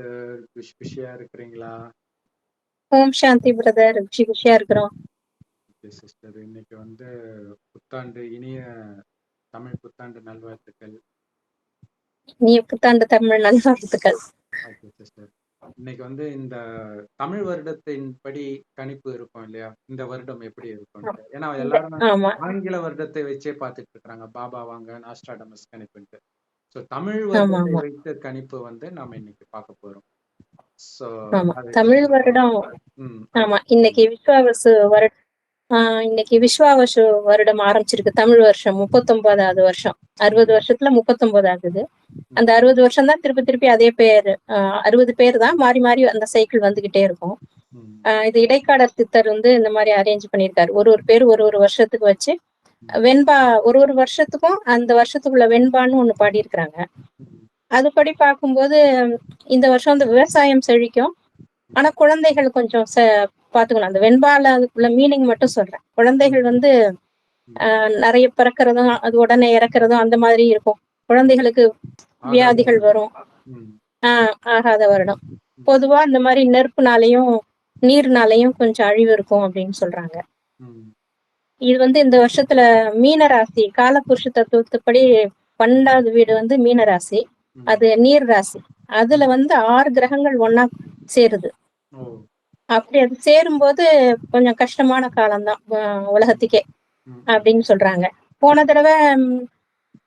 Sister Kush குஷியா இருக்கிறீங்களா? ஓம் சாந்தி brother குஷி குஷியா இருக்கிறோம். சிஸ்டர் இன்னைக்கு வந்து புத்தாண்டு இனிய தமிழ் புத்தாண்டு நல்வாழ்த்துக்கள். நீ புத்தாண்டு தமிழ் நல்வாழ்த்துக்கள். ஓகே சிஸ்டர் இன்னைக்கு வந்து இந்த தமிழ் வருடத்தின் படி கணிப்பு இருக்கும் இல்லையா? இந்த வருடம் எப்படி இருக்கும்? ஏன்னா எல்லாரும் ஆங்கில வருடத்தை வச்சே பார்த்துட்டு இருக்காங்க பாபா வாங்க நாஸ்டாடமஸ் கணிப்புன்ட்டு. ஸோ தமிழ் வருடத்தை. வைத்த கணிப்பு வந்து நாம இன்னைக்கு பார்க்க போறோம். தமிழ் வருடம். ஆமா இன்னைக்கு விஸ்வாவசு வருடம் ஆஹ் இன்னைக்கு விஸ்வாவசு வருடம் ஆரம்பிச்சிருக்கு தமிழ் வருஷம் முப்பத்தொன்பதாவது வருஷம். அறுபது வருஷத்துல முப்பத்தொன்பது ஆகுது. அந்த அறுபது வருஷம் தான் திருப்பி திருப்பி அதே பேர் அறுபது பேர் தான் மாறி மாறி அந்த சைக்கிள் வந்துகிட்டே இருக்கும். இது இடைக்காடர் சித்தர் வந்து இந்த மாதிரி அரேஞ்ச் பண்ணியிருக்காரு. ஒரு ஒரு பேர் ஒரு ஒரு வருஷத்துக்கு வச்சு வெண்பா ஒரு ஒரு வருஷத்துக்கும் அந்த வருஷத்துக்குள்ள வெண்பான்னு ஒண்ணு பாடியிருக்கிறாங்க. அதுபடி பார்க்கும்போது இந்த வருஷம் அந்த விவசாயம் செழிக்கும். ஆனா குழந்தைகள் கொஞ்சம் பாத்துக்கணும் அந்த வெண்பால அதுக்குள்ள மீனிங் மட்டும் சொல்றேன். குழந்தைகள் வந்து ஆஹ் நிறைய பிறக்கிறதும் அது உடனே இறக்குறதும் அந்த மாதிரி இருக்கும். குழந்தைகளுக்கு வியாதிகள் வரும். ஆஹ் ஆகாத வருடம். பொதுவா இந்த மாதிரி நெருப்புனாலையும் நீர்னாலையும் கொஞ்சம் அழிவு இருக்கும் அப்படின்னு சொல்றாங்க. இது வந்து இந்த வருஷத்துல மீன ராசி காலபுருஷ தத்துவத்துப்படி பன்னெண்டாவது வீடு வந்து மீன ராசி ம். அது நீர் ராசி. அதுல வந்து ஆறு கிரகங்கள் ஒண்ணா சேருது. அப்படி அது சேரும்போது கொஞ்சம் கஷ்டமான காலம்தான் உலகத்துக்கே அப்படின்னு சொல்றாங்க. போன தடவை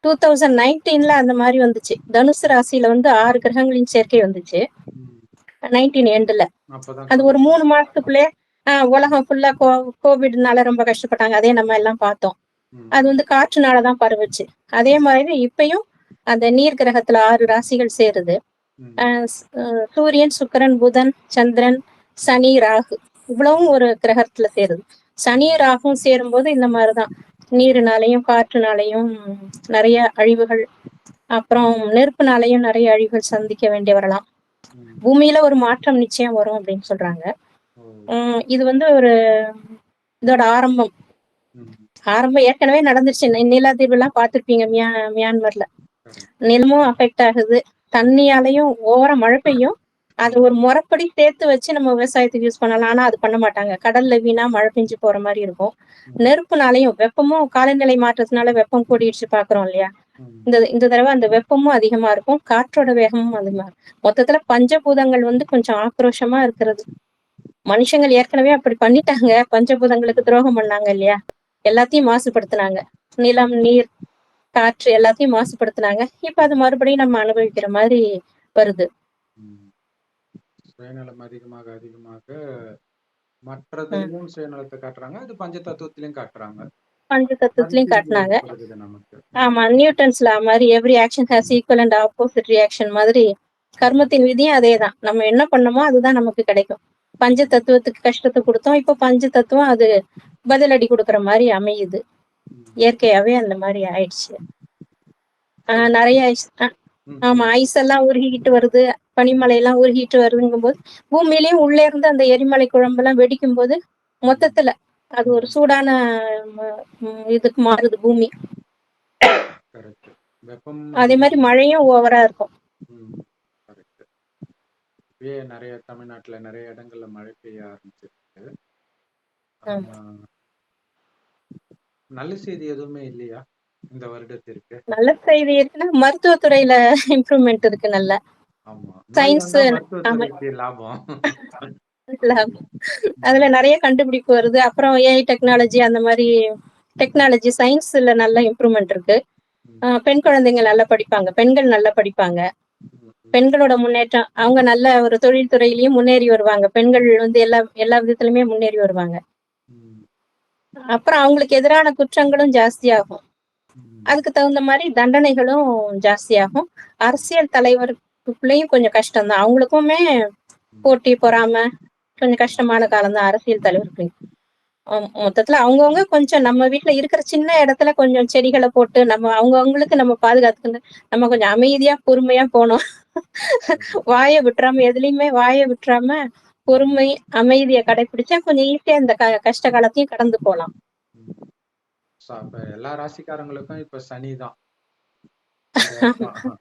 டூ தௌசண்ட் நைன்டீன்ல அந்த மாதிரி வந்துச்சு. தனுசு ராசியில வந்து ஆறு கிரகங்களின் சேர்க்கை வந்துச்சு. நைன்டீன் எண்டுல அது ஒரு மூணு மாசத்துக்குள்ளே ஆஹ் உலகம் ஃபுல்லா கோ கோவிட்னால ரொம்ப கஷ்டப்பட்டாங்க. அதே நம்ம எல்லாம் பார்த்தோம். அது வந்து காற்றுனாலதான் பரவுச்சு. அதே மாதிரி இப்பயும் அந்த நீர் கிரகத்துல ஆறு ராசிகள் சேருது. சூரியன் சுக்கிரன் புதன் சந்திரன் சனி ராகு இவ்வளவும் ஒரு கிரகத்துல சேருது. சனி ராகும் சேரும்போது இந்த மாதிரிதான். நீருனாலையும் காற்றுனாலையும் நிறைய அழிவுகள் அப்புறம் நெருப்புனாலையும் நிறைய அழிவுகள் சந்திக்க வேண்டி வரலாம் பூமியில ஒரு மாற்றம் நிச்சயம் வரும் அப்படின்னு சொல்றாங்க. இது வந்து ஒரு இதோட ஆரம்பம். ஆரம்பம் ஏற்கனவே நடந்துருச்சு. நி- நிலத்தீர்வு எல்லாம் பார்த்திருப்பீங்க மியா மியான்மர்ல. நிலமும் அஃபெக்ட் ஆகுது. தண்ணியாலையும் ஓர மழை பெய்யும் அது ஒரு முறைப்படி சேர்த்து வச்சு நம்ம விவசாயத்துக்கு யூஸ் பண்ணலாம். ஆனா அது பண்ண மாட்டாங்க. கடல்ல வீணா மழை பெஞ்சு போற மாதிரி இருக்கும். நெருப்புனாலையும் வெப்பமும் காலநிலை மாற்றத்தினால வெப்பம் கூடிடுச்சு பாக்குறோம் இல்லையா? இந்த இந்த தடவை அந்த வெப்பமும் அதிகமா இருக்கும். காற்றோட வேகமும் அதிகமா இருக்கும். மொத்தத்துல பஞ்சபூதங்கள் வந்து கொஞ்சம் ஆக்ரோஷமா இருக்கிறது. மனுஷங்கள் ஏற்கனவே அப்படி பண்ணிட்டாங்க. பஞ்சபூதங்களுக்கு துரோகம் பண்ணாங்க இல்லையா? எல்லாத்தையும் மாசுபடுத்தினாங்க. நிலம் நீர் காற்று எல்லாத்தையும் மாசுபடுத்தினாங்க. இப்ப அது மறுபடியும் நம்ம அனுபவிக்கிற மாதிரி வருது. சுயநலம் அதிகமாக அதிகமாக மற்றதிலும் சுயநலத்தை காட்டுறாங்க. அது பஞ்ச தத்துவத்திலையும் காட்டுறாங்க. பஞ்ச தத்துவத்திலையும் காட்டினாங்க. ஆமா நியூட்டன்ஸ்ல மாதிரி every action has equal and opposite reaction மாதிரி கர்மத்தின் விதியும் அதேதான். நம்ம என்ன பண்ணோமோ அதுதான் நமக்கு கிடைக்கும். பஞ்ச தத்துவத்துக்கு கஷ்டத்தை கொடுத்தோம். இப்போ பஞ்ச தத்துவம் அது பதிலடி கொடுக்கற மாதிரி அமையுது. இயற்கையாவே அந்த மாதிரி ஆயிடுச்சு. ஆஹ் நிறைய. ஆமா ஐஸ் எல்லாம் உருகிக்கிட்டு வருது. பனிமலை எல்லாம் உருகிட்டு வருதுங்கும் போது பூமியிலயும் உள்ளே இருந்து அந்த எரிமலை குழம்பெல்லாம் வெடிக்கும் போது மொத்தத்துல அது ஒரு சூடான இதுக்கு மாறுது பூமி. அதே மாதிரி மழையும் ஓவரா இருக்கும். இப்பயே நிறைய தமிழ்நாட்டுல நிறைய இடங்கள்ல மழை பெய்ய ஆரம்பிச்சிருக்கு. நல்ல செய்தி எதுவுமே இல்லையா இந்த வருடத்திற்கு? நல்ல செய்தி இருக்குன்னா மருத்துவத்துறையில இம்ப்ரூவ்மெண்ட் இருக்கு நல்ல. மருத்துவத்துறைக்கு லாபம். அதுல நிறைய கண்டுபிடிப்பு வருது. அப்புறம் ஏஐ டெக்னாலஜி அந்த மாதிரி டெக்னாலஜி சயின்ஸ்ல நல்ல இம்ப்ரூவ்மெண்ட் இருக்கு. பெண் குழந்தைங்க நல்லா படிப்பாங்க. பெண்கள் நல்லா படிப்பாங்க. பெண்களோட முன்னேற்றம் அவங்க நல்ல ஒரு தொழில் துறையிலயும் முன்னேறி வருவாங்க. பெண்கள் வந்து எல்லா எல்லா விதத்துலயுமே முன்னேறி வருவாங்க. அப்புறம் அவங்களுக்கு எதிரான குற்றங்களும் ஜாஸ்தியாகும். அதுக்கு தகுந்த மாதிரி தண்டனைகளும் ஜாஸ்தியாகும். அரசியல் தலைவருக்குள்ளேயும் கொஞ்சம் கஷ்டம்தான். அவங்களுக்குமே போட்டி பொறாம கொஞ்சம் கஷ்டமான காலம் தான் அரசியல் தலைவருக்கு மொத்தத்துல அவங்கவுங்க கொஞ்சம் நம்ம வீட்டுல இருக்கிற சின்ன இடத்துல கொஞ்சம் செடிகளை போட்டு நம்ம அவங்கவுங்களுக்கு நம்ம பாதுகாத்துக்கணும். நம்ம கொஞ்சம் அமைதியா பொறுமையா போனோம் வாயை விட்டுறாம எதுலயுமே வாயை விட்டுறாம பொறுமை அமைதியை கடைபிடிச்சா கொஞ்சம் ஈஸியா இந்த கஷ்ட காலத்தையும் கடந்து போலாம். எல்லா ராசிக்காரங்களுக்கும் இப்ப சனி தான்.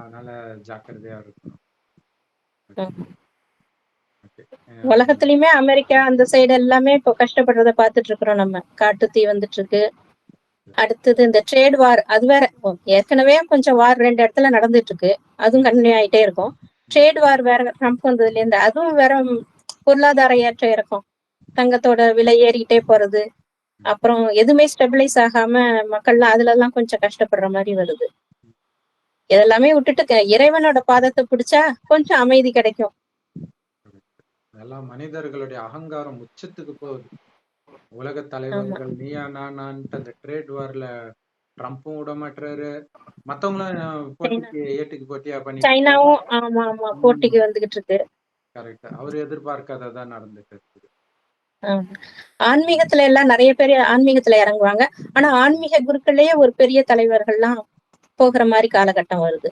அதனால ஜாக்கிரதையா இருக்கணும். உலகத்திலயுமே அமெரிக்கா அந்த சைடு எல்லாமே இப்போ கஷ்டப்படுறத பார்த்துட்டு இருக்கிறோம் நம்ம. காட்டு தீ வந்துட்டு இருக்கு. அடுத்தது இந்த ட்ரேட் வார் அது வேற ஏற்கனவே கொஞ்சம் வார் ரெண்டு இடத்துல நடந்துட்டு இருக்கு அதுவும் கண்டினியூ ஆயிட்டே இருக்கும். ட்ரேட் வார் வேற ட்ரம்ப் வந்ததுல இருந்து அதுவும் வேற பொருளாதார ஏற்ற இறக்கம். தங்கத்தோட விலை ஏறிக்கிட்டே போறது. அப்புறம் எதுவுமே ஸ்டெபிளைஸ் ஆகாம மக்கள்லாம் அதுல எல்லாம் கொஞ்சம் கஷ்டப்படுற மாதிரி வருது. இதெல்லாமே விட்டுட்டு இறைவனோட பாதத்தை பிடிச்சா கொஞ்சம் அமைதி கிடைக்கும். மனிதர்களுடைய அகங்காரம் உச்சத்துக்கு போகுது. உலக தலைவர்கள் நீயா நானான்ட்டு அந்த ட்ரேட் வார்ல ட்ரம்ப்பும் விட மாட்டாரு மத்தவங்களும் போட்டிக்கு ஏட்டுக்கு போட்டியா பண்ணி சைனாவும் ஆமா ஆமா போட்டிக்கு வந்துகிட்டு இருக்கு. கரெக்ட் அவர் எதிர்பார்க்காததான் நடந்துட்டு இருக்குது. ஆன்மீகத்துல எல்லாம் நிறைய பேர் ஆன்மீகத்துல இறங்குவாங்க. ஆனா ஆன்மீக குருக்கள்லயே ஒரு பெரிய தலைவர்கள்லாம் போகிற மாதிரி காலகட்டம் வருது.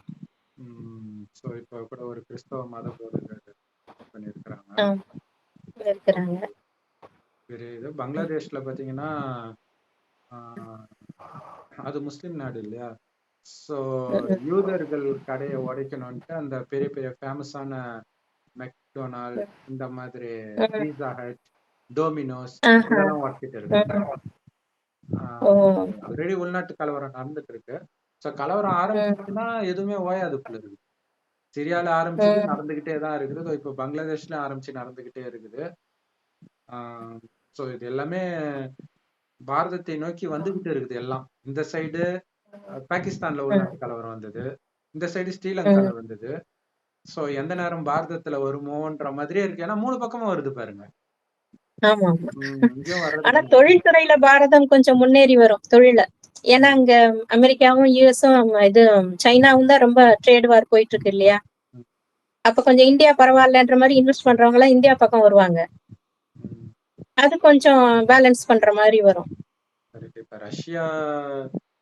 ஸோ இப்போ கூட ஒரு கிறிஸ்தவ மத போதகர் பண்ணியிருக்கிறாங்க. ஆமா. இருக்கிறாங்க இது பங்களாதேஷ்ல பாத்தீங்கன்னா ஆஹ், அது முஸ்லிம் நாடு இல்லையா? ஸோ யூதர்கள் கடையை உடைக்கணும்ட்டு அந்த பெரிய பெரிய ஃபேமஸான மெக்டொனால் இந்த மாதிரி பீஸா ஹட் டோமினோஸ். இதெல்லாம் உடச்சிட்டு இருக்கு ஆல்ரெடி உள்நாட்டு கலவரம் நடந்துட்டு இருக்கு ஸோ கலவரம் ஆரம்பிச்சுன்னா எதுவுமே ஓயாது போல இருக்கு சிரியால ஆரம்பிச்சு நடந்துகிட்டே தான் இருக்குது. இப்போ பங்களாதேஷ்ல ஆரம்பிச்சு நடந்துகிட்டே இருக்குது. ஸோ இது எல்லாமே பாரதத்தை நோக்கி வந்துகிட்டு இருக்குது எல்லாம். இந்த சைடு பாகிஸ்தான்ல உள்நாட்டு கலவரம் வந்தது. இந்த சைடு ஸ்ரீலங்கால வந்தது. ஸோ எந்த நேரம் பாரதத்துல வருமோன்ற மாதிரியே இருக்கு. ஏன்னா மூணு பக்கமும் வருது பாருங்க. ஆனா தொழில்துறையில பாரதம் கொஞ்சம் முன்னேறி வரும் தொழில. ஏன்னா அங்க அமெரிக்காவும் யூஎஸும் இது சைனாவும் தான் ரொம்ப ட்ரேட் வார் போயிட்டு இருக்கு இல்லையா? அப்ப கொஞ்சம் இந்தியா பரவாயில்லன்ற மாதிரி இன்வெஸ்ட் பண்றவங்க எல்லாம் இந்தியா பக்கம் வருவாங்க. அது கொஞ்சம் பேலன்ஸ் பண்ற மாதிரி வரும். இப்ப ரஷ்யா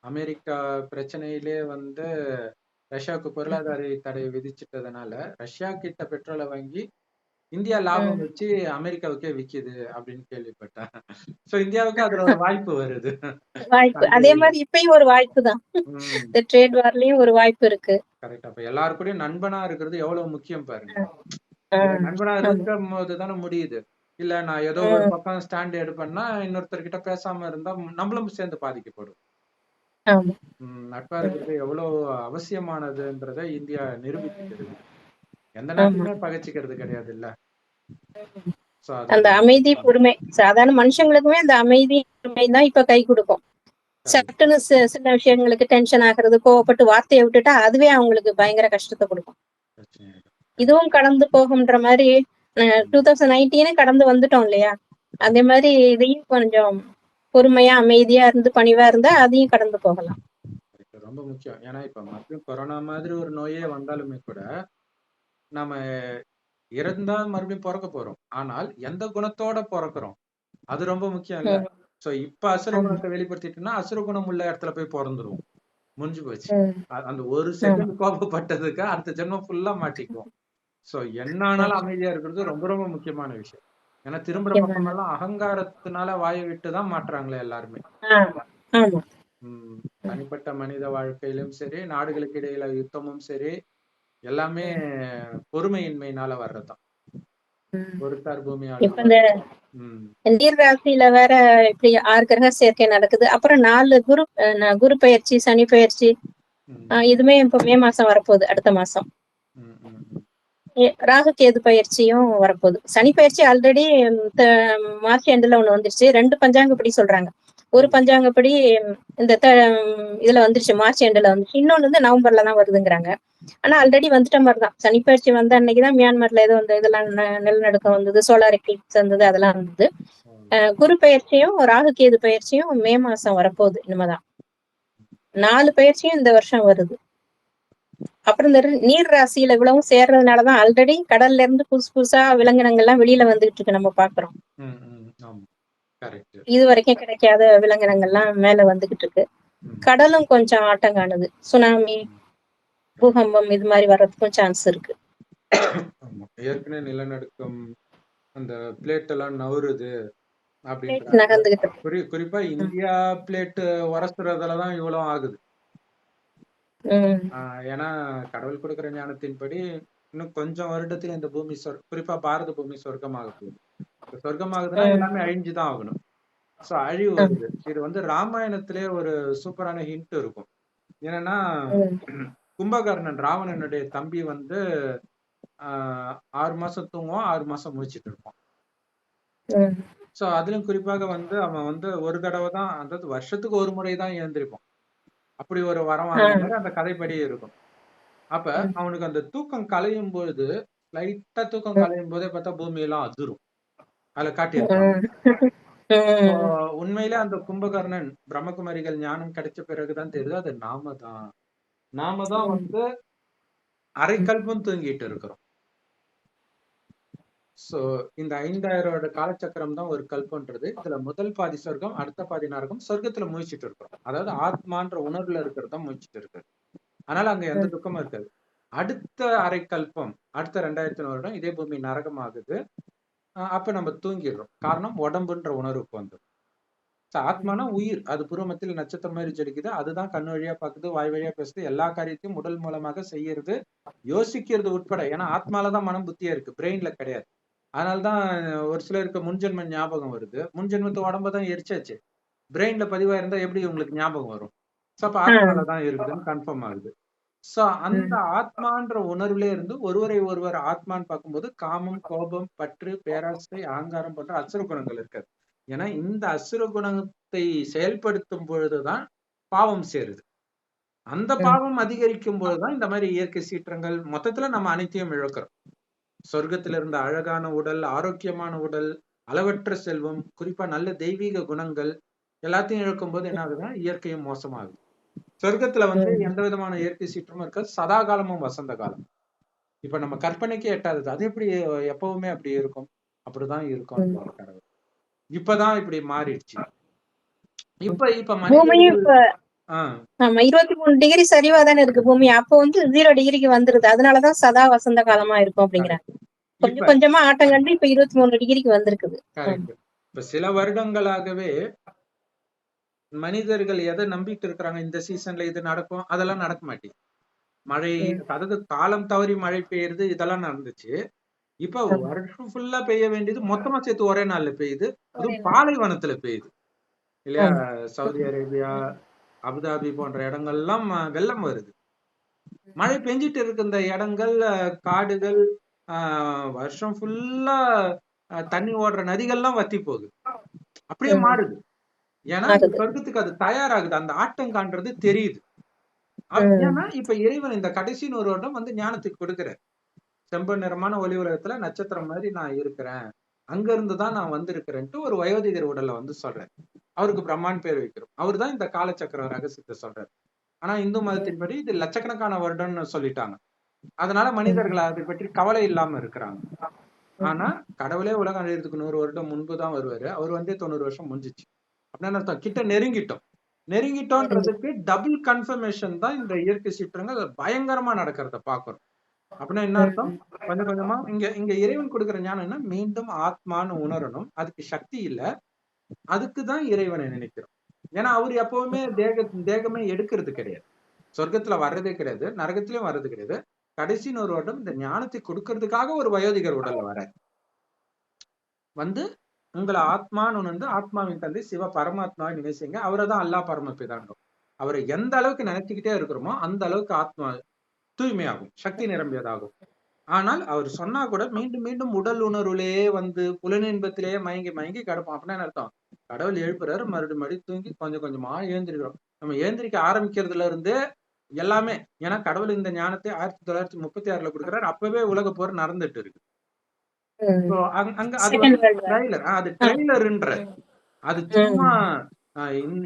அமெரிக்கா பிரச்சனையிலே வந்து ரஷ்யாவுக்கு பொருளாதார தடை விதிச்சிட்டதுனால ரஷ்யா கிட்ட பெட்ரோலை வாங்கி இந்தியா லாபம் வச்சு அமெரிக்காவுக்கே விக்குது அப்படின்னு கேள்விப்பட்டேன். சோ இந்தியாவுக்கு அதுல ஒரு வாய்ப்பு வருது. வாய்ப்பு. அதே மாதிரி இப்பயும் ஒரு வாய்ப்பு தான். இந்த ட்ரேட் வார்லயும் ஒரு வாய்ப்பு இருக்கு. கரெக்ட். அப்ப எல்லாரு கூடயும் நண்பனா இருக்கிறது எவ்வளவு முக்கியம் பாருங்க. நண்பனா இருக்கும் போது தானே முடியுது. இல்ல நான் ஏதோ ஒரு பக்கம் ஸ்டாண்ட் எடுப்பேன்னா இன்னொருத்தர்கிட்ட பேசாம இருந்தா நம்மளும் சேர்ந்து பாதிக்கப்படும். நட்பா இருக்கிறது எவ்வளவு அவசியமானதுன்றத இந்தியா இருக்கு எந்த நாட்டுமே பகைச்சிக்கிறது கிடையாது இல்ல அந்த அமைதி பொறுமை. சாதாரண மனுஷங்களுக்குமே அந்த அமைதி பொறுமை தான் இப்ப கை கொடுக்கும். சட்டுன்னு சி- சின்ன விஷயங்களுக்கு டென்ஷன் ஆகுறது கோவப்பட்டு வார்த்தையை விட்டுட்டா அதுவே அவங்களுக்கு பயங்கர கஷ்டத்தை கொடுக்கும். இதுவும் கடந்து போகும்ன்ற மாதிரி டூ தௌசண்ட் நைன்டீனே கடந்து வந்துட்டோம் இல்லையா? அதே மாதிரி இதையும் கொஞ்சம் பொறுமையா அமைதியா இருந்து பணிவா இருந்தா அதையும் கடந்து போகலாம். ரொம்ப முக்கியம். ஏன்னா இப்ப மறுபடியும் கொரோனா மாதிரி ஒரு நோயே வந்தாலுமே கூட நாம இறந்தா மறுபடியும் பிறக்க போறோம். ஆனால் எந்த குணத்தோட பிறக்கிறோம்? அது ரொம்ப முக்கியம் இல்ல. சோ இப்ப அசுர குணத்தை வெளிப்படுத்திட்டோம்னா அசுர குணம் உள்ள இடத்துல போய் பிறந்துருவோம். முடிஞ்சு போச்சு. அந்த ஒரு செகண்ட் கோபப்பட்டதுக்கு அடுத்த ஜென்மம் ஃபுல்லா மாட்டிக்குவோம். சோ என்ன ஆனாலும் அமைதியா இருக்கிறது ரொம்ப ரொம்ப முக்கியமான விஷயம். ஏன்னா திரும்புற பக்கம் எல்லாம் அகங்காரத்தினால வாயை விட்டு தான் மாட்டுறாங்களே எல்லாருமே. தனிப்பட்ட மனித வாழ்க்கையிலும் சரி நாடுகளுக்கு இடையில யுத்தமும் சரி எல்லாமே பொறுமையின்மையினால வர்றதுதான். உம் பொறுத்தார் பூமி இப்ப இந்த உம் நீர் ராசியில வேற இப்படி ஆறு கிரக சேர்க்கை நடக்குது. அப்புறம் நாலு குரு குரு பயிற்சி சனி பயிற்சி இதுமே இப்ப மே மாசம் வரப்போகுது அடுத்த மாசம். ராகு கேது பயிற்சியும் வரப்போகுது. சனி பயிற்சி ஆல்ரெடி மார்ச் எண்டுல ஒண்ணு வந்துருச்சு. ரெண்டு பஞ்சாங்கப்படி சொல்றாங்க. ஒரு பஞ்சாங்கப்படி இந்த த- இதுல வந்துருச்சு. மார்ச் எண்டுல வந்துச்சு இன்னொன்னு வந்து நவம்பர்ல தான் வருதுங்கிறாங்க. ஆனா ஆல்ரெடி வந்துட்ட மாதிரி தான் சனி பயிற்சி வந்த அன்னைக்குதான் மியான்மர்ல ஏதோ வந்து இதெல்லாம் ந- நிலநடுக்கம் வந்தது. சோலார் எக்லிப்ஸ் வந்தது அதெல்லாம் வந்தது. குரு பயிற்சியும் ராகு கேது பயிற்சியும் மே மாசம் வரப்போகுது. இனிமேதான். நாலு பயிற்சியும் இந்த வருஷம் வருது. அப்புறம் இந்த நீர் ராசியில இவ்வளவும் சேர்றதுனாலதான் ஆல்ரெடி கடல்ல இருந்து புதுசு புதுசா விலங்கினங்கள்லாம் வெளியில வந்துகிட்டு இருக்கு நம்ம பாக்குறோம். இது வரைக்கும் கிடைக்காத விலங்கினங்கள்லாம் மேல வந்துகிட்டு இருக்கு. கடலும் கொஞ்சம் ஆட்டம் காணுது. சுனாமி பூகம்பம் இது மாதிரி வர்றதுக்கும் சான்ஸ் இருக்கு. ஏற்கனவே நிலநடுக்கம் அந்த பிளேட் எல்லாம் நவருது குறிப்பா இந்தியா பிளேட் உரசுறதுலதான் இவ்வளவு ஆகுது. ஏன்னா கடவுள் கொடுக்கிற ஞானத்தின்படி இன்னும் கொஞ்சம் வருடத்துல இந்த பூமி சொர் குறிப்பா பாரத பூமி சொர்க்கமாக போகுது. சொர்க்கமாகுதுன்னா எல்லாமே அழிஞ்சுதான் ஆகணும். சோ அழிவு வருது. இது வந்து ராமாயணத்திலே ஒரு சூப்பரான ஹிண்ட் இருக்கும். என்னன்னா கும்பகர்ணன் ராவணனுடைய தம்பி வந்து ஆஹ் ஆறு மாசம் தூங்குவான் ஆறு மாசம் முழிச்சிட்டு இருப்பான். சோ அதுலயும் குறிப்பாக வந்து அவன் வந்து ஒரு தடவை தான் அதாவது வருஷத்துக்கு ஒரு முறை தான் எழுந்திருப்பான். அப்படி ஒரு வரம் வாங்கின மாதிரி அந்த கதைப்படி இருக்கும். அப்ப அவனுக்கு அந்த தூக்கம் கலையும் பொழுது லைட்டா தூக்கம் கலையும் போதே பார்த்தா பூமி எல்லாம் அதிரும். அதுல So, உண்மையிலே அந்த கும்பகர்ணன் பிரம்மகுமாரிகள் ஞானம் கிடைச்ச பிறகுதான் தெரியுது? அது நாம தான் நாம தான் வந்து அரைக்கல்பம் தூங்கிட்டு இருக்கிறோம். சோ இந்த ஐந்தாயிரம் வருட காலச்சக்கரம் தான் ஒரு கல்பன்றது. இதுல முதல் பாதி சொர்க்கம் அடுத்த பாதி நரகம் சொர்க்கத்துல முழிச்சிட்டு இருக்கிறோம். அதாவது ஆத்மான்ற உணர்வுல இருக்கிறது தான் முழிச்சிட்டு இருக்கு. அதனால அங்க எந்த துக்கமும் இருக்காது. அடுத்த அரைக்கல்பம் அடுத்த ரெண்டாயிரத்தி வருடம் இதே பூமி நரகமாகுது ஆஹ் அப்ப நம்ம தூங்கிடுறோம். காரணம் உடம்புன்ற உணர்வுக்கு வந்து. ஆத்மானா உயிர். அது புருவமத்தில் நட்சத்திரம் மாதிரி ஜொலிக்குது. அதுதான் கண் வழியா பாக்குது வாய் வழியா பேசுது எல்லா காரியத்தையும் உடல் மூலமாக செய்யறது யோசிக்கிறது உட்பட. ஏன்னா ஆத்மாலதான் மனம் புத்தியா இருக்கு. பிரெயின்ல கிடையாது. அதனாலதான் ஒரு சிலருக்கு முன்ஜென்ம ஞாபகம் வருது. முன்ஜென்மத்து உடம்பதான் எரிச்சாச்சு. பிரெயின்ல பதிவா இருந்தா எப்படி உங்களுக்கு ஞாபகம் வரும்? சோ அப்ப ஆத்மால தான் இருக்குதுன்னு கன்ஃபார்ம் ஆகுது. சோ அந்த ஆத்மான்ற உணர்வுல இருந்து ஒருவரை ஒருவர் ஆத்மான்னு பார்க்கும்போது காமம் கோபம் பற்று பேராசை அகங்காரம் போன்ற அசுர குணங்கள் இருக்காது. ஏன்னா இந்த அசுர குணத்தை செயல்படுத்தும் பொழுதுதான் பாவம் சேருது. அந்த பாவம் அதிகரிக்கும் பொழுதுதான் இந்த மாதிரி இயற்கை சீற்றங்கள் மொத்தத்துல நம்ம அனைத்தையும் இழக்கிறோம். சொர்க்கத்துல இருந்த அழகான உடல் ஆரோக்கியமான உடல் அளவற்ற செல்வம் குறிப்பா நல்ல தெய்வீக குணங்கள் எல்லாத்தையும் இழக்கும் போது என்ன ஆகுதுன்னா இயற்கையும் மோசமாகுது. சொர்க்கத்துல வந்து எந்த விதமான இயற்கை சீற்றமும் இருக்காது. சதா காலமும் வசந்த காலம். இப்ப நம்ம கற்பனைக்கே எட்டாதது. அது எப்படி எப்பவுமே அப்படி இருக்கும். அப்படிதான் இருக்கும் இப்பதான் இப்படி மாறிடுச்சு. இப்ப இப்ப ஆமா இருபத்தி மூணு டிகிரி சரிவா தானே இருக்கு பூமி. அப்போ வந்து ஜீரோ டிகிரிக்கு வந்துருது. அதனாலதான் சதா வசந்த காலமா இருக்கும் அப்படிங்கிறாங்க இப்ப கொஞ்சம் கொஞ்சமா ஆட்டம் கண்டு இப்ப இருபத்தி மூணு டிகிரிக்கு வந்திருக்குது. இப்ப சில வருடங்களாகவே மனிதர்கள் எதை நம்பிட்டு இருக்கிறாங்க? இந்த சீசன்ல இது நடக்கும். அதெல்லாம் நடக்க மாட்டேங்குது. மழை அதாவது காலம் தவறி மழை பெய்யுறது இதெல்லாம் நடந்துச்சு. இப்ப வருஷம் ஃபுல்லா பெய்ய வேண்டியது மொத்தமா சேர்த்து ஒரே நாள்ல பெய்யுது. அதுவும் பாலைவனத்துல பெய்யுது. இல்லையா? சவுதி அரேபியா அபுதாபி போன்ற இடங்கள்லாம் வெள்ளம் வருது. மழை பெஞ்சிட்டு இருக்க இந்த இடங்கள் காடுகள் ஆஹ் வருஷம் ஃபுல்லா தண்ணி ஓடுற நதிகள்லாம் வத்தி போகுது. அப்படியே மாறுது. ஏன்னா சொர்க்கத்துக்கு அது தயாராகுது. அந்த ஆட்டம் காண்றது தெரியுது. ஏன்னா இப்ப இறைவன் இந்த கடைசி ஒரு வருடம் வந்து ஞானத்துக்கு கொடுக்குறார். செம்ப நிறமான ஒளி உலகத்துல நட்சத்திரம் மாதிரி நான் இருக்கிறேன். அங்க இருந்துதான் நான் வந்திருக்கிறேன்ட்டு ஒரு வயோதிகர் உடல்ல வந்து சொல்றேன். அவருக்கு பிரம்மான் பேர் வைக்கிறோம். அவர் தான் இந்த காலச்சக்கர ரகசியத்தை சொல்றாரு. ஆனா இந்து மதத்தின்படி இது லட்சக்கணக்கான வருடம்னு சொல்லிட்டாங்க. அதனால மனிதர்கள் அதை பற்றி கவலை இல்லாம இருக்கிறாங்க. ஆனா கடவுளே உலகம் அழியறதுக்கு நூறு வருடம் முன்பு தான் வருவாரு. அவர் வந்து தொண்ணூறு வருஷம் முடிஞ்சிச்சு. அப்படின்னு அர்த்தம். கிட்ட நெருங்கிட்டோம். நெருங்கிட்டோன்றதுக்கு டபுள் கன்ஃபர்மேஷன் தான் இந்த இயற்கை சீற்றங்கள் பயங்கரமா நடக்கிறத பாக்குறோம் அப்படின்னா என்ன அர்த்தம்? கொஞ்சம் கொஞ்சமா இங்க இங்க இறைவன் கொடுக்குற ஞானம் என்ன? மீண்டும் ஆத்மான்னு உணரணும். அதுக்கு சக்தி இல்ல. அதுக்குதான் இறைவனை நினைக்கிறோம். ஏன்னா அவர் எப்பவுமே தேக தேகமே எடுக்கிறது கிடையாது. சொர்க்கத்துல வர்றதே கிடையாது. நரகத்திலயும் வர்றது கிடையாது. கடைசி ஒரு வருடம் இந்த ஞானத்தை கொடுக்கறதுக்காக ஒரு வயோதிகர் உடல்ல வர வந்து உங்களை ஆத்மான்னு உணர்ந்து ஆத்மாவின் தந்தை சிவ பரமாத்மாவை நினைச்சிங்க அவரை தான் அல்லா பரமபிதாண்டோம் அவரை எந்த அளவுக்கு நினைச்சுக்கிட்டே இருக்கிறோமோ அந்த அளவுக்கு ஆத்மா தூய்மையாகும் சக்தி நிரம்பியதாகும். ஆனால் அவர் சொன்னா கூட மீண்டும் மீண்டும் உடல் உணர்வுலே வந்து புலனின்பத்திலேயே மயங்கி மயங்கி கிடப்போம். அப்படின்னு அர்த்தம்? கடவுள் எழுப்புறாரு மறுபடியும் மறுபடி தூங்கி கொஞ்சம் கொஞ்சமா எழுந்திருக்கிறோம். நம்ம எழுந்திரிக்க ஆரம்பிக்கிறதுல இருந்தே எல்லாமே ஏன்னா கடவுள் இந்த ஞானத்தை ஆயிரத்தி தொள்ளாயிரத்தி முப்பத்தி ஆறுல கொடுக்குறாரு. அப்பவே உலக போர் நடந்துட்டு இருக்கு. அங்க அது ட்ரெய்லர் அது ட்ரெய்லர்ன்ற அது சும்மா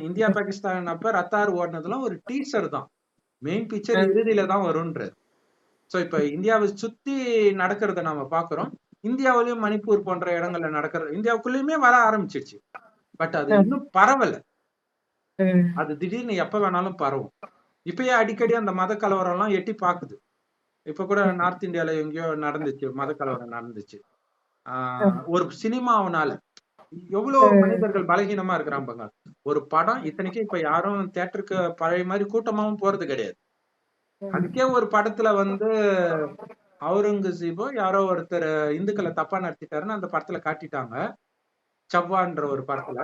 இந்தியா பாகிஸ்தான் அப்ப ரத்தார் ஓடினதுலாம் ஒரு டீசர் தான். மெயின் பிக்சர் இறுதியில தான் வரும்ன்றது சோ இப்ப இந்தியாவை சுத்தி நடக்கிறத நாம பாக்குறோம். இந்தியாவிலயும் மணிப்பூர் போன்ற இடங்கள்ல நடக்கிறது இந்தியாவுக்குள்ளயுமே வர ஆரம்பிச்சிருச்சு பட் அது இன்னும் பரவல. அது திடீர்னு எப்ப வேணாலும் பரவும். இப்பயே அடிக்கடி அந்த மத கலவரம் எல்லாம் எட்டி பாக்குது. இப்ப கூட நார்த் இந்தியால எங்கேயோ நடந்துச்சு மத கலவரம் நடந்துச்சு ஆஹ் ஒரு சினிமாவனால. எவ்வளவு மனிதர்கள் பலகீனமா இருக்கிறாங்க ஒரு படம் இத்தனைக்கும் இப்ப யாரும் தேட்டருக்கு பழைய மாதிரி கூட்டமாவும் போறது கிடையாது. அதுக்கே ஒரு படத்துல வந்து அவுரங்கசீபோ யாரோ ஒருத்தர் இந்துக்களை தப்பா நடத்திட்டாருன்னு அந்த படத்துல காட்டிட்டாங்க. சவ்வான்ற ஒரு படத்துல.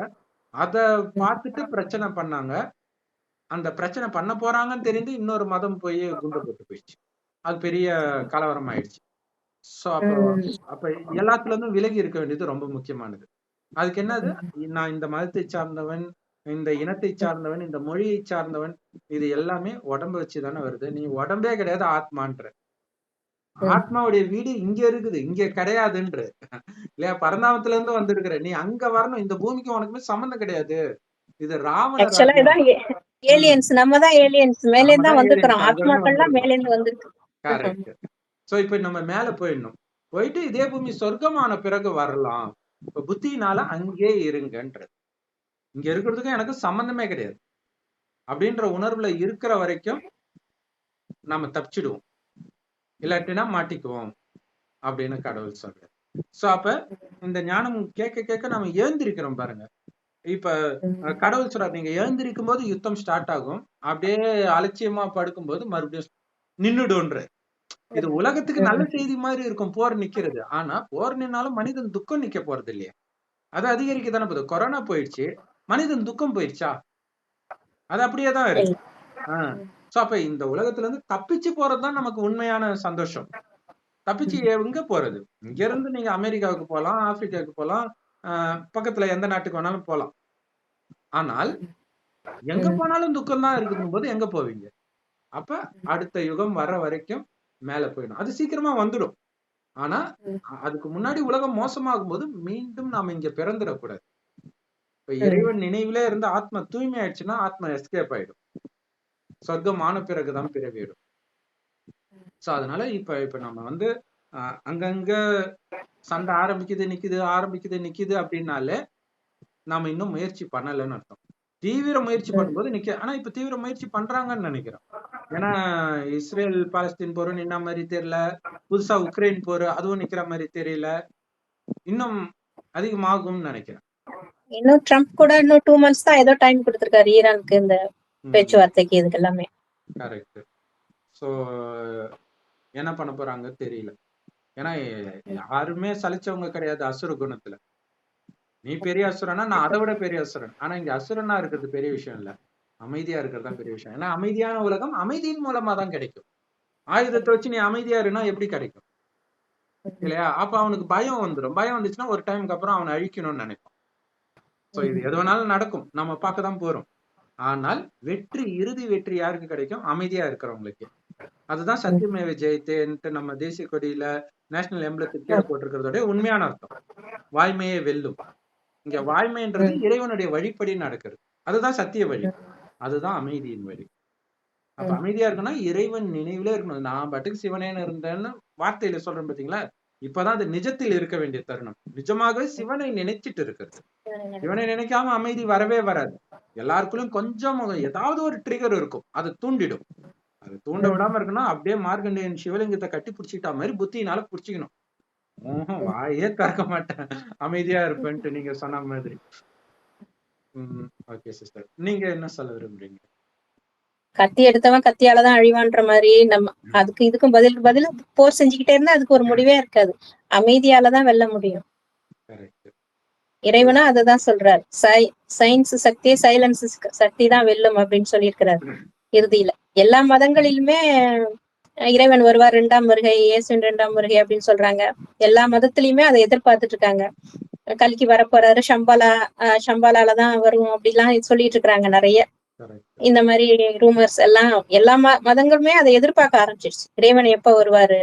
அத பார்த்துட்டு பிரச்சனை பண்ணாங்க. அந்த பிரச்சனை பண்ண போறாங்கன்னு தெரிந்து இன்னொரு மதம் போய் குண்டு போட்டு போயிடுச்சு. அது பெரிய கலவரம் ஆயிடுச்சு. சோ அப்போ அப்ப எல்லாத்துல இருந்தும் விலகி இருக்க வேண்டியது ரொம்ப முக்கியமானது. அதுக்கு என்னது? நான் இந்த மதத்தை சார்ந்தவன் இந்த இனத்தை சார்ந்தவன் இந்த மொழியை சார்ந்தவன் இது எல்லாமே உடம்ப வச்சுதானே வருது. நீ உடம்பே கிடையாது ஆத்மான்ற. ஆத்மாவுடைய வீடு இங்க இருக்குது இங்க கிடையாதுன்ற. இல்லையா? பரந்தாமத்துல இருந்து வந்திருக்கிற நீ அங்க வரணும் இந்த பூமிக்கு உனக்குமே சம்மந்தம் கிடையாது. இது ராவண ஏலியன்ஸ் நம்ம தான் ஏலியன்ஸ் மேலே தான் தான் வந்திருக்கிறோம். ஆத்மாக்கள்லாம். மேலே இருந்து வந்திருக்கு. கரெக்ட் சோ இப்ப நம்ம மேல போயிடணும். போயிட்டு இதே பூமி சொர்க்கமான பிறகு வரலாம். இப்ப புத்தினால அங்கே இருங்கன்றது. இங்க இருக்கிறதுக்கும் எனக்கு சம்பந்தமே கிடையாது. அப்படின்ற உணர்வுல இருக்கிற வரைக்கும் நாம தப்பிச்சிடுவோம். இல்லாட்டினா மாட்டிக்குவோம் அப்படின்னு கடவுள் சொல்றாரு. சோ அப்ப இந்த ஞானம் கேட்க கேட்க நம்ம ஏந்திருக்கிறோம் பாருங்க. இப்ப கடவுள் சொல்றாரு நீங்க எழுந்திருக்கும் போது யுத்தம் ஸ்டார்ட் ஆகும். அப்படியே அலட்சியமா படுக்கும்போது மறுபடியும் நின்னுடுன்ற இது உலகத்துக்கு நல்ல செய்தி மாதிரி இருக்கும். போர் நிக்கிறது. ஆனா போர் நின்னாலும் மனிதன் துக்கம் நிக்க போறது இல்லையா. அது அதிகரிக்க தானே போகுது. கொரோனா போயிடுச்சு. மனிதன் துக்கம் போயிடுச்சா? அது அப்படியே தான் இருக்கு. ஆஹ் சோ அப்ப இந்த உலகத்துல இருந்து தப்பிச்சு போறதுதான் நமக்கு உண்மையான சந்தோஷம். தப்பிச்சு எங்க போறது? இங்க இருந்து நீங்க அமெரிக்காவுக்கு போகலாம் ஆப்பிரிக்காவுக்கு போகலாம் பக்கத்துல எந்த நாட்டுக்கு வேணாலும் போகலாம் ஆனால் எங்க போனாலும் துக்கம் தான் இருக்கும் போது எங்க போவீங்க? அப்ப அடுத்த யுகம் வர்ற வரைக்கும் மேல போயிடும். அது சீக்கிரமா வந்துடும். ஆனா அதுக்கு முன்னாடி உலகம் மோசமாகும் போது மீண்டும் நாம இங்க பிறந்துடக்கூடாது. இப்ப இறைவன் நினைவிலே இருந்து ஆத்மா தூய்மை ஆயிடுச்சுன்னா ஆத்மா எஸ்கேப் ஆயிடும். சொர்க்கம் ஆன பிறகுதான் பிறவிடும் சோ அதனால இப்ப இப்ப நம்ம வந்து அங்கங்க சண்டை ஆரம்பிக்குது நிக்குது ஆரம்பிக்குது நிக்குது அப்படின்னாலே நாம இன்னும் முயற்சி பண்ணலைன்னு அர்த்தம். தீவிர முயற்சி பண்ணும்போது நிக்க ஆனா இப்ப தீவிர முயற்சி பண்றாங்கன்னு நினைக்கிறேன் ஏன்னா இஸ்ரேல் பாலஸ்தீன் போரும் நின்ன மாதிரி தெரியல. புதுசா உக்ரைன் போர் அதுவும் நிக்கிற மாதிரி தெரியல. இன்னும் அதிகமாகும்னு நினைக்கிறேன். இன்னும் ட்ரம்ப் கூட இன்னும் டூ மந்த்ஸ் தான் ஏதோ டைம் கொடுத்திருக்காரு ஈரானுக்கு இந்த. பேச்சுவார்த்தைக்கு இதுக்கு எல்லாமே. கரெக்ட் ஸோ என்ன பண்ண போறாங்க தெரியல. ஏன்னா யாருமே சலிச்சவங்க கிடையாது அசுர குணத்துல. நீ பெரிய அசுரனா நான் அதை விட பெரிய அசுரன். ஆனா இங்க அசுரனா இருக்கிறது பெரிய விஷயம் இல்ல. அமைதியா இருக்கிறது தான் பெரிய விஷயம். ஏன்னா அமைதியான உலகம் அமைதியின் மூலமா தான் கிடைக்கும். ஆயுதத்தை வச்சு நீ அமைதியா இருந்தா எப்படி கிடைக்கும்? இல்லையா? அப்ப அவனுக்கு பயம் வந்துடும் பயம் வந்துச்சுன்னா ஒரு டைமுக்கு அப்புறம் அவனை அழிக்கணும்னு நினைப்பான் சோ இது எது வேணாலும் நடக்கும். நம்ம பார்க்க தான் போறோம். ஆனால் வெற்றி இறுதி வெற்றி யாருக்கு கிடைக்கும்? அமைதியா இருக்கிறவங்களுக்கு. அதுதான் சத்தியமேவ ஜெயத்தேன்ட்டு நம்ம தேசிய கொடியில நேஷனல் எம்பளத்துக்கு கீழே போட்டிருக்கிறதோட உண்மையான அர்த்தம். வாய்மையே வெல்லும். இங்க வாய்மைன்றது இறைவனுடைய வழிப்படி நடக்கிறது. அதுதான் சத்திய வழி. அதுதான் அமைதியின் வழி. அப்ப அமைதியா இருக்குன்னா இறைவன் நினைவுல இருக்கணும். நான் பாட்டுக்கு சிவனேன்னு இருந்தேன்னு வார்த்தையில சொல்றேன் பாத்தீங்களா? இப்பதான் அது நிஜத்தில் இருக்க வேண்டிய தருணம். நிஜமாகவே சிவனை நினைச்சிட்டு இருக்கிறது. இவனை நினைக்காம அமைதி வரவே வராது. எல்லாருக்குள்ளும் கொஞ்சம் ஏதாவது ஒரு ட்ரிகர் இருக்கும். அது தூண்டிடும். அது தூண்ட விடாம இருக்குன்னா அப்படியே மார்க்கண்டேயன் சிவலிங்கத்தை கட்டி பிடிச்சிக்கிட்ட மாதிரி புத்தியினால புடிச்சுக்கணும். வாயே திறக்க மாட்டேன். அமைதியா இருப்பேன்ட்டு நீங்க சொன்ன மாதிரி. ஓகே சிஸ்டர் நீங்க என்ன சொல்ல விரும்புறீங்க? கத்தி எடுத்தவன் கத்தியாலதான் அழிவான்ற மாதிரி நம்ம அதுக்கு இதுக்கும் பதில் பதில் போர் செஞ்சுக்கிட்டே இருந்தா அதுக்கு ஒரு முடிவே இருக்காது. அமைதியாலதான் வெல்ல முடியும். இறைவனா அதுதான் சொல்றாரு. சை சயின்ஸ் சக்தி சைலன்ஸ் சக்தி தான் வெல்லும் அப்படின்னு சொல்லியிருக்கிறாரு இறுதியில. எல்லா மதங்களிலுமே இறைவன் வருவார். இரண்டாம் வருகை இயேசுவின் இரண்டாம் வருகை அப்படின்னு சொல்றாங்க. எல்லா மதத்திலயுமே அதை எதிர்பார்த்துட்டு இருக்காங்க. கல்கி வரப்போறாரு. சம்பாலா அஹ், சம்பாலால தான் வரும் அப்படிலாம் சொல்லிட்டு இருக்காங்க நிறைய. இந்த மாதிரி ரூமர்ஸ் எல்லாம் எல்லா மதங்களுமே அதை எதிர்பார்க்க ஆரம்பிச்சிருச்சு. இறைவன் எப்ப வருவாரு?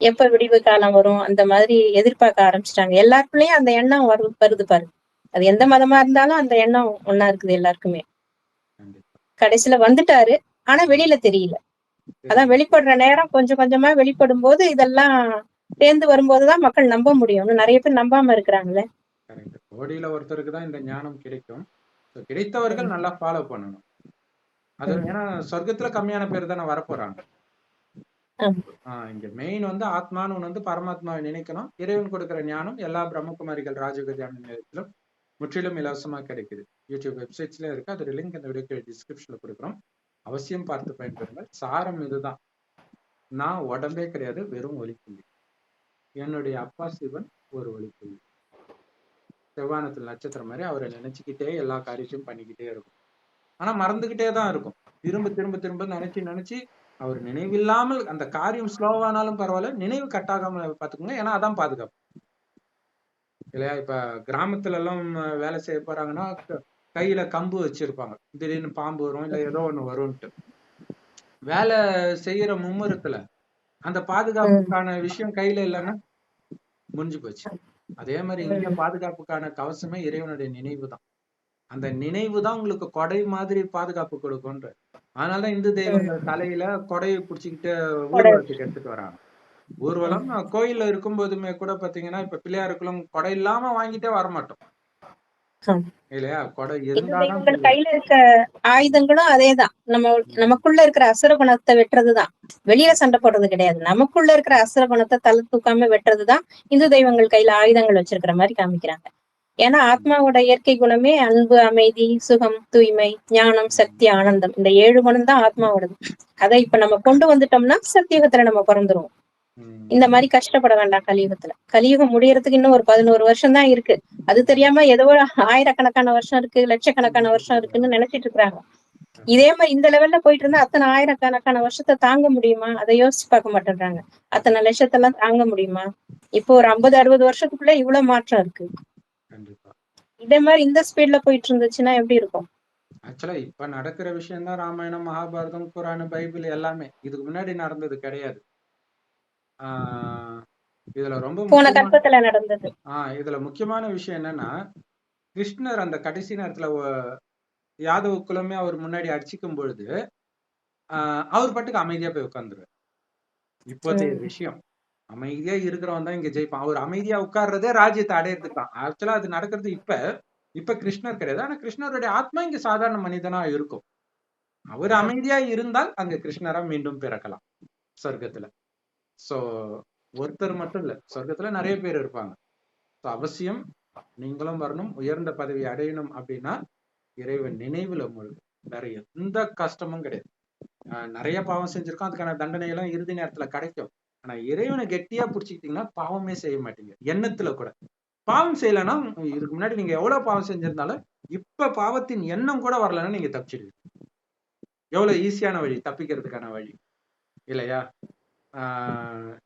எப்ப விடிவு காலம் வரும்? அந்த மாதிரி எதிர்பார்க்க ஆரம்பிச்சிட்டாங்க. எல்லாருக்குள்ளயும் அந்த எண்ணம் வரு வருது பாரு. அது எந்த மதமா இருந்தாலும் அந்த எண்ணம் ஒண்ணா இருக்குது எல்லாருக்குமே. கடைசியில வந்துட்டாரு. ஆனா வெளியில தெரியல. அதான் வெளிப்படுற நேரம் கொஞ்சம் கொஞ்சமா வெளிப்படும் போது இதெல்லாம் சேர்ந்து வரும்போதுதான் மக்கள் நம்ப முடியும். நிறைய பேர் நம்பாம இருக்கிறாங்களே கோடியில ஒருத்தருக்கு தான் இந்த ஞானம் கிடைக்கும். கிடைத்தவர்கள் நல்லா ஃபாலோ பண்ணணும். அது ஏன்னா சொர்க்கத்துல கம்மியான பேர் தானே வரப்போறாங்க. இங்க மெயின் வந்து ஆத்மான்னு ஒண்ணு வந்து பரமாத்மாவை நினைக்கணும். இறைவன் கொடுக்கிற ஞானம் எல்லா பிரம்மகுமாரிகள் ராஜயோக தியான நிலையத்திலும் முற்றிலும் இலவசமா கிடைக்குது. யூடியூப் வெப்சைட்ஸ்ல இருக்கு. அதோட லிங்க் இந்த வீடியோ டிஸ்கிரிப்ஷன்ல கொடுக்குறோம். அவசியம் பார்த்து பயன்பெறுங்கள். சாரம் இதுதான். நான் உடம்பே கிடையாது வெறும் ஒளிப்புள்ளி என்னுடைய அப்பா சிவன் ஒரு ஒளிப்புள்ளி செவ்வானத்தில் நட்சத்திரம் மாதிரி அவரை நினைச்சுக்கிட்டே எல்லா காரியத்தையும் பண்ணிக்கிட்டே இருக்கும். ஆனா மறந்துகிட்டே தான் இருக்கும். திரும்ப திரும்ப திரும்ப நினைச்சு நினைச்சு அவர் நினைவில்லாமல் அந்த காரியம் ஸ்லோவானாலும் பரவாயில்ல நினைவு கட்டாகாம பாத்துக்கோங்க ஏன்னா அதான் பாதுகாப்பு. இல்லையா? இப்ப கிராமத்துல எல்லாம் வேலை செய்ய போறாங்கன்னா க- கையில கம்பு வச்சிருப்பாங்க. திடீர்னு பாம்பு வரும் இல்ல ஏதோ ஒண்ணு வரும்ட்டு வேலை செய்யற மும்முரத்துல அந்த பாதுகாப்புக்கான விஷயம் கையில இல்லைன்னா முடிஞ்சு போச்சு. அதே மாதிரி இங்க பாதுகாப்புக்கான கவசமே இறைவனுடைய நினைவு தான். அந்த நினைவு தான் உங்களுக்கு கொடை மாதிரி பாதுகாப்பு கொடுக்கும்ன்ற. அதனாலதான் இந்து தெய்வங்கள் தலையில கொடையை பிடிச்சிக்கிட்டு ஊர்வலத்துக்கு எடுத்துட்டு வராங்க. ஊர்வலம் கோயில்ல இருக்கும்போதுமே கூட பாத்தீங்கன்னா இப்ப பிள்ளையாருக்குள்ள கொடை இல்லாம வாங்கிட்டே வர கையில இருக்க ஆயுதங்களும் அதேதான். நம்ம நமக்குள்ள இருக்கிற அசுர குணத்தை வெட்டுறதுதான். வெளியில சண்டை போடுறது கிடையாது. நமக்குள்ள இருக்கிற அசுர குணத்தை தலை தூக்காம வெட்டுறதுதான் இந்து தெய்வங்கள் கையில ஆயுதங்கள் வச்சிருக்கிற மாதிரி காமிக்கிறாங்க. ஏன்னா ஆத்மாவோட இயற்கை குணமே அன்பு அமைதி சுகம் தூய்மை ஞானம் சக்தி ஆனந்தம். இந்த ஏழு குணம் தான் ஆத்மாவோடது. அதை இப்ப நம்ம கொண்டு வந்துட்டோம்னா சத்தியுகத்துல நம்ம பிறந்துருவோம். இந்த மாதிரி கஷ்டப்பட வேண்டாம் கலியுகத்துல. கலியுகம் முடியறதுக்கு இன்னும் ஒரு பதினோரு வருஷம் தான் இருக்கு. அது தெரியாம ஏதோ ஆயிரக்கணக்கான வருஷம் இருக்கு லட்சக்கணக்கான வருஷம் இருக்குன்னு நினைச்சிட்டு இருக்காங்க. இதே மாதிரி இந்த லெவல்ல போயிட்டு இருந்தா அத்தனை ஆயிரக்கணக்கான வருஷத்தை தாங்க முடியுமா? அதை யோசிச்சு பார்க்க மாட்டேன்றாங்க. அத்தனை லட்சத்தெல்லாம் தாங்க முடியுமா? இப்போ ஒரு ஐம்பது அறுபது வருஷத்துக்குள்ள இவ்வளவு மாற்றம் இருக்கு. இதே மாதிரி இந்த ஸ்பீட்ல போயிட்டு இருந்துச்சுன்னா எப்படி இருக்கும்? ஆக்சுவலா இப்ப நடக்கிற விஷயம் தான் ராமாயணம் மகாபாரதம் குரான் பைபிள் எல்லாமே. இதுக்கு முன்னாடி நடந்தது கிடையாது. இதுல ரொம்ப ஆஹ் இதுல முக்கியமான விஷயம் என்னன்னா கிருஷ்ணர் அந்த கடைசி நேரத்துல யாதவ குலமே அவர் முன்னாடி அடிச்சுக்கும் பொழுது ஆஹ் அவர் பாட்டுக்கு அமைதியா போய் உட்கார்ந்துருவார். இப்போதைய. விஷயம். அமைதியா இருக்கிறவன் தான் இங்க ஜெயிப்பான். அவர் அமைதியா உட்கார்றதே ராஜ்யத்தை அடையிறதுக்கு தான். ஆக்சுவலா அது நடக்கிறது இப்ப இப்ப கிருஷ்ணர் கிடையாது. ஆனா கிருஷ்ணருடைய ஆத்மா இங்க சாதாரண மனிதனா இருக்கும். அவர் அமைதியா இருந்தால் அங்க கிருஷ்ணரா மீண்டும் பிறக்கலாம் சொர்க்கத்துல. சோ ஒருத்தர் மட்டும் இல்ல. சொர்க்கத்துல நிறைய பேர் இருப்பாங்க. ஸோ அவசியம் நீங்களும் வரணும். உயர்ந்த பதவி அடையணும் அப்படின்னா இறைவன் நினைவுல முழுகு வேற எந்த கஷ்டமும் கிடையாது. ஆஹ் நிறைய பாவம் செஞ்சிருக்கோம். அதுக்கான தண்டனை எல்லாம் இறுதி நேரத்துல கிடைக்கும். ஆனா இறைவனை கெட்டியா புடிச்சுக்கிட்டீங்கன்னா பாவமே செய்ய மாட்டீங்க. எண்ணத்துல கூட. பாவம் செய்யலைன்னா இதுக்கு முன்னாடி நீங்க எவ்வளவு பாவம் செஞ்சிருந்தாலும் இப்ப பாவத்தின் எண்ணம் கூட வரலைன்னா நீங்க தப்பிச்சிடுவீங்க. எவ்வளவு ஈஸியான வழி? தப்பிக்கிறதுக்கான வழி. இல்லையா?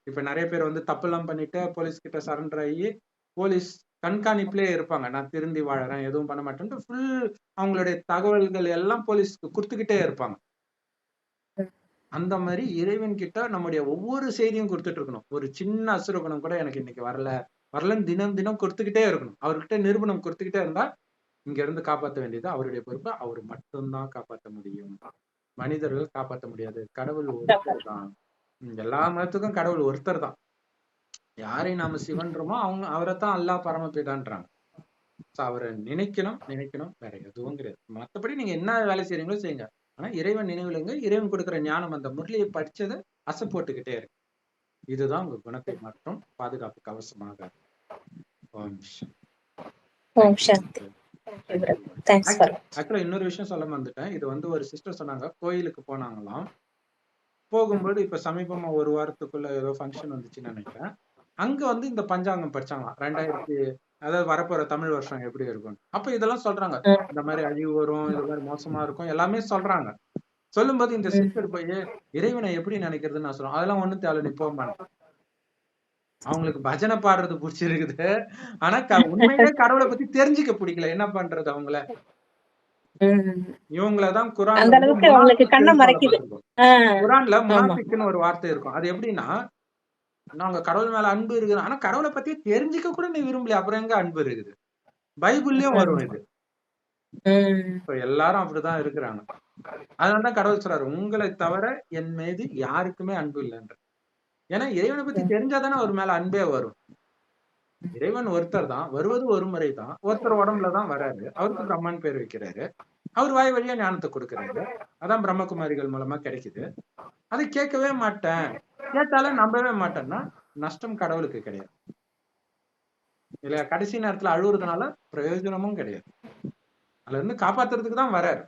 இப்ப நிறைய பேர் வந்து தப்பெல்லாம் பண்ணிட்டு போலீஸ் கிட்ட சரண்டர் ஆகி போலீஸ் கண்காணிப்புலயே இருப்பாங்க. நான் திருந்தி வாழறேன் எதுவும் பண்ண மாட்டேன்ட்டு ஃபுல் அவங்களுடைய தகவல்கள் எல்லாம் போலீஸ்க்கு கொடுத்துக்கிட்டே இருப்பாங்க. அந்த மாதிரி இறைவன் கிட்ட நம்முடைய ஒவ்வொரு செய்தியும் கொடுத்துட்டு இருக்கணும். ஒரு சின்ன அசுரகுணம் கூட எனக்கு இன்னைக்கு வரல. வரலன்னு தினம் தினம் கொடுத்துக்கிட்டே இருக்கணும். அவர்கிட்ட நிரூபணம் கொடுத்துக்கிட்டே இருந்தா இங்க இருந்து காப்பாற்ற வேண்டியது அவருடைய பொறுப்பு. அவர் மட்டும்தான் காப்பாற்ற முடியும். மனிதர்கள் காப்பாற்ற முடியாது. கடவுள் ஒருத்தர் தான். எல்லா மதத்துக்கும் கடவுள் ஒருத்தர் தான். யாரை நாம சிவன்றோமோ அவங்க அவரைத்தான் அல்லாஹ் பரமபிதான்றாங்க. So, அவரை நினைக்கணும் நினைக்கணும் வேற எதுவும் கிடையாது. மத்தபடி நீங்க என்ன வேலை செய்றீங்களோ செய்யுங்க. ஆனா இறைவன் நினைவுலங்க இறைவன் கொடுக்கிற ஞானம் அந்த முரளியை படிச்சதை அசை போட்டுக்கிட்டே இருக்கு இதுதான் உங்க குணத்தை மாற்றும் பாதுகாப்பு கவசமாக. ஓம் சாந்தி ஆக்சுவலா இன்னொரு விஷயம் சொல்ல வந்துட்டேன் இது வந்து ஒரு சிஸ்டர் சொன்னாங்க கோயிலுக்கு போனாங்களாம். போகும்போது இப்ப சமீபமா ஒரு வாரத்துக்குள்ள ஏதோ ஃபங்க்ஷன் வந்துச்சுன்னு நினைக்கிறேன். அங்க வந்து இந்த பஞ்சாங்கம் படிச்சாங்களாம். ரெண்டாயிரத்தி அதாவது வரப்போற தமிழ் வருஷம் எப்படி இருக்கும் அப்ப இதெல்லாம் சொல்றாங்க. இந்த மாதிரி அழிவு வரும் இது மாதிரி மோசமா இருக்கும் எல்லாமே சொல்றாங்க. சொல்லும்போது இந்த சிஸ்டர் போய் இறைவனை எப்படி நினைக்கிறதுன்னு நான் சொல்றேன். அதெல்லாம் ஒண்ணும் தேவை நீ போக அவங்களுக்கு பஜனை பாடுறது பிடிச்சிருக்குது. ஆனா உண்மையிலே கடவுளை பத்தி தெரிஞ்சுக்க பிடிக்கல. என்ன பண்றது அவங்கள? இவங்களதான் குரான் அந்த அளவுக்கு அவங்களுக்கு கண்ணை மறைக்குது. குரான்ல முனாஃபிக்னு ஒரு வார்த்தை இருக்கும். அது எப்படின்னா நாங்க கடவுள் மேல அன்பு இருக்குது. ஆனா கடவுளை பத்தி தெரிஞ்சுக்க கூட நீ விரும்பல அப்புறம் எங்க அன்பு இருக்குது? பைபிள்லயும் வரும் இது. இப்ப எல்லாரும் அப்படிதான் இருக்கிறாங்க. அதனாலதான் கடவுள் சொல்றாரு உங்களை தவிர என் மீது யாருக்குமே அன்பு இல்லைன்ற. ஏன்னா இறைவனை பத்தி தெரிஞ்சாதானே அவர் மேல அன்பே வரும். இறைவன் ஒருத்தர் தான் வருவது ஒரு முறை தான் ஒருத்தர் உடம்புல தான் வராரு. அவருக்கு பிரம்மன் பேர் வைக்கிறாரு. அவர் வாய் வழியா ஞானத்தை கொடுக்கறாரு. அதான் பிரம்மகுமாரிகள் மூலமா கிடைக்குது. அதை கேட்கவே மாட்டேன். கேட்டாலும் நம்பவே மாட்டேன்னா நஷ்டம் கடவுளுக்கு கிடையாது. இல்லையா? கடைசி நேரத்துல அழுவுறதுனால பிரயோஜனமும் கிடையாது. அதுல இருந்து காப்பாத்துறதுக்கு தான் வராரு.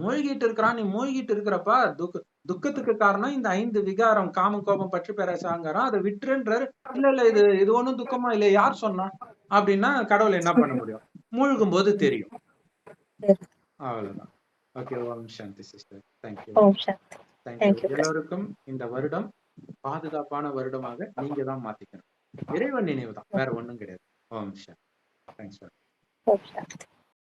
மூழ்கிட்டு இருக்கிறான் நீ மூழ்கிட்டு இருக்கிறப்ப துக்க துக்கத்துக்கு காரணம் இந்த ஐந்து விகாரம் காமம் கோபம் பற்றி பேராசை அகங்காரம் அதை விட்டுருன்றாரு. இல்ல இல்ல இது இது ஒண்ணும் துக்கமா இல்ல யார் சொன்னா? அப்படின்னா கடவுள் என்ன பண்ண முடியும்? மூழ்கும் போது தெரியும். அவ்வளவுதான். ஓகே ஓம் சாந்தி sister. Thank you thank you. எல்லோருக்கும் இந்த வருடம் பாதுகாப்பான வருடமாக நீங்க தான் மாத்திக்கணும். இறைவன் நினைவு தான் வேற ஒண்ணும் கிடையாது. ஓம் சாந்தி. தேங்க்ஸ் ஓம் சாந்தி.